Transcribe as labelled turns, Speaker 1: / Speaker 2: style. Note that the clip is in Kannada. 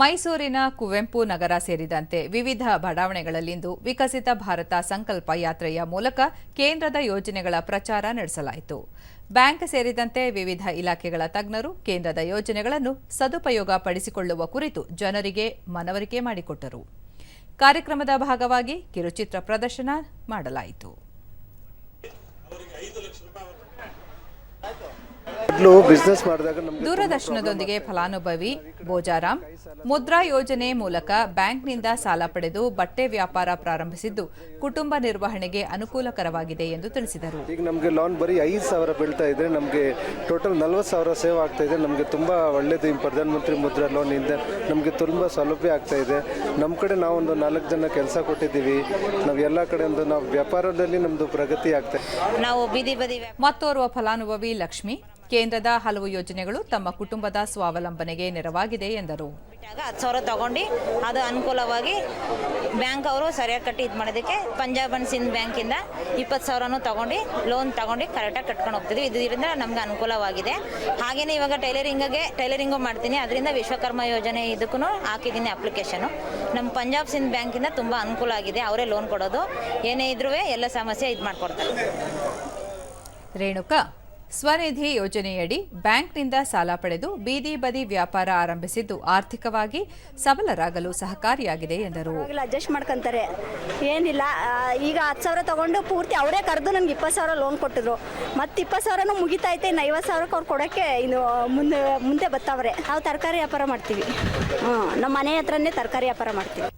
Speaker 1: ಮೈಸೂರಿನ ಕುವೆಂಪು ನಗರ ಸೇರಿದಂತೆ ವಿವಿಧ ಬಡಾವಣೆಗಳಲ್ಲಿಂದು ವಿಕಸಿತ ಭಾರತ ಸಂಕಲ್ಪ ಯಾತ್ರೆಯ ಮೂಲಕ ಕೇಂದ್ರದ ಯೋಜನೆಗಳ ಪ್ರಚಾರ ನಡೆಸಲಾಯಿತು. ಬ್ಯಾಂಕ್ ಸೇರಿದಂತೆ ವಿವಿಧ ಇಲಾಖೆಗಳ ತಜ್ಞರು ಕೇಂದ್ರದ ಯೋಜನೆಗಳನ್ನು ಸದುಪಯೋಗ ಪಡಿಸಿಕೊಳ್ಳುವ ಕುರಿತು ಜನರಿಗೆ ಮನವರಿಕೆ ಮಾಡಿಕೊಟ್ಟರು. ಕಾರ್ಯಕ್ರಮದ ಭಾಗವಾಗಿ ಕಿರುಚಿತ್ರ ಪ್ರದರ್ಶನ ಮಾಡಲಾಯಿತು. ದೂರದರ್ಶನದೊಂದಿಗೆ ಫಲಾನುಭವಿ ಬೋಜಾರಾಮ್ ಮುದ್ರಾ ಯೋಜನೆ ಮೂಲಕ ಬ್ಯಾಂಕ್ನಿಂದ ಸಾಲ ಪಡೆದು ಬಟ್ಟೆ ವ್ಯಾಪಾರ ಪ್ರಾರಂಭಿಸಿದ್ದು ಕುಟುಂಬ ನಿರ್ವಹಣೆಗೆ ಅನುಕೂಲಕರವಾಗಿದೆ ಎಂದು ತಿಳಿಸಿದರು.
Speaker 2: ಈಗ ನಮಗೆ ಲೋನ್ ಬರೀ ಐದು ಸಾವಿರ ಬೀಳ್ತಾ ಇದೆ ನಮಗೆ ಟೋಟಲ್ ನಲ್ವತ್ತು ಸಾವಿರ ಸೇವ್ ಆಗ್ತಾ ಇದೆ. ನಮಗೆ ತುಂಬ ಒಳ್ಳೇದು. ಈ ಪ್ರಧಾನಮಂತ್ರಿ ಮುದ್ರಾ ಲೋನಿಂದ ನಮಗೆ ತುಂಬ ಸೌಲಭ್ಯ ಆಗ್ತಾ ಇದೆ. ನಮ್ಮ ಕಡೆ ನಾವೊಂದು ನಾಲ್ಕು ಜನ ಕೆಲಸ ಕೊಟ್ಟಿದ್ದೀವಿ. ನಾವು ಎಲ್ಲ ಕಡೆ ಒಂದು ನಾವು ವ್ಯಾಪಾರದಲ್ಲಿ ನಮ್ಮದು ಪ್ರಗತಿ ಆಗ್ತಾ ಇದೆ.
Speaker 3: ನಾವು ಬೀದಿ ಬದಿ ವ್ಯಾಪಾರ
Speaker 1: ಮತ್ತೋರ್ವ ಫಲಾನುಭವಿ ಲಕ್ಷ್ಮಿ ಕೇಂದ್ರದ ಹಲವು ಯೋಜನೆಗಳು ತಮ್ಮ ಕುಟುಂಬದ ಸ್ವಾವಲಂಬನೆಗೆ ನೆರವಾಗಿದೆ ಎಂದರು.
Speaker 3: ಬಿಟ್ಟಾಗ ಹತ್ತು ಸಾವಿರ ತಗೊಂಡು ಅದು ಅನುಕೂಲವಾಗಿ ಬ್ಯಾಂಕ್ ಅವರು ಸರಿಯಾಗಿ ಕಟ್ಟಿ ಇದು ಮಾಡೋದಕ್ಕೆ ಪಂಜಾಬ್ ಅಂಡ್ ಸಿಂಧ್ ಬ್ಯಾಂಕಿಂದ ಇಪ್ಪತ್ತು ಸಾವಿರನೂ ತಗೊಂಡು ಲೋನ್ ತಗೊಂಡು ಕರೆಕ್ಟಾಗಿ ಕಟ್ಕೊಂಡು ಹೋಗ್ತಿದ್ವಿ. ಇದರಿಂದ ನಮ್ಗೆ ಅನುಕೂಲವಾಗಿದೆ. ಹಾಗೆಯೇ ಇವಾಗ ಟೈಲರಿಂಗ್ಗೆ ಟೈಲರಿಂಗು ಮಾಡ್ತೀನಿ. ಅದರಿಂದ ವಿಶ್ವಕರ್ಮ ಯೋಜನೆ ಇದಕ್ಕೂ ಹಾಕಿದ್ದೀನಿ ಅಪ್ಲಿಕೇಶನು ನಮ್ಮ ಪಂಜಾಬ್ ಸಿಂಧ್ ಬ್ಯಾಂಕಿಂದ ತುಂಬ ಅನುಕೂಲ ಆಗಿದೆ. ಅವರೇ ಲೋನ್ ಕೊಡೋದು. ಏನೇ ಇದ್ರೂ ಎಲ್ಲ ಸಮಸ್ಯೆ ಇದು ಮಾಡಿಕೊಡ್ತಾರೆ.
Speaker 1: ರೇಣುಕಾ ಸ್ವನಿಧಿ ಯೋಜನೆಯಡಿ ಬ್ಯಾಂಕ್ನಿಂದ ಸಾಲ ಪಡೆದು ಬೀದಿ ಬದಿ ವ್ಯಾಪಾರ ಆರಂಭಿಸಿದ್ದು ಆರ್ಥಿಕವಾಗಿ ಸಬಲರಾಗಲು ಸಹಕಾರಿಯಾಗಿದೆ ಎಂದರು.
Speaker 4: ಅಡ್ಜಸ್ಟ್ ಮಾಡ್ಕೊಂತಾರೆ. ಏನಿಲ್ಲ ಈಗ ಹತ್ತು ಸಾವಿರ ತಗೊಂಡು ಪೂರ್ತಿ ಅವರೇ ಕರೆದು ನನಗೆ ಇಪ್ಪತ್ತು ಸಾವಿರ ಲೋನ್ ಕೊಟ್ಟಿದ್ರು. ಮತ್ತೆ ಇಪ್ಪತ್ತು ಸಾವಿರನೂ ಮುಗಿತೈತೆ, ಇನ್ನು ಐವತ್ತು ಸಾವಿರಕ್ಕೆ ಅವ್ರು ಕೊಡೋಕ್ಕೆ ಇನ್ನು ಮುಂದೆ ಮುಂದೆ ಬರ್ತಾವ್ರೆ ನಾವು ತರಕಾರಿ ವ್ಯಾಪಾರ ಮಾಡ್ತೀವಿ. ಹ್ಞೂ ನಮ್ಮ ಮನೆ ಹತ್ರನೇ ತರಕಾರಿ ವ್ಯಾಪಾರ ಮಾಡ್ತೀವಿ.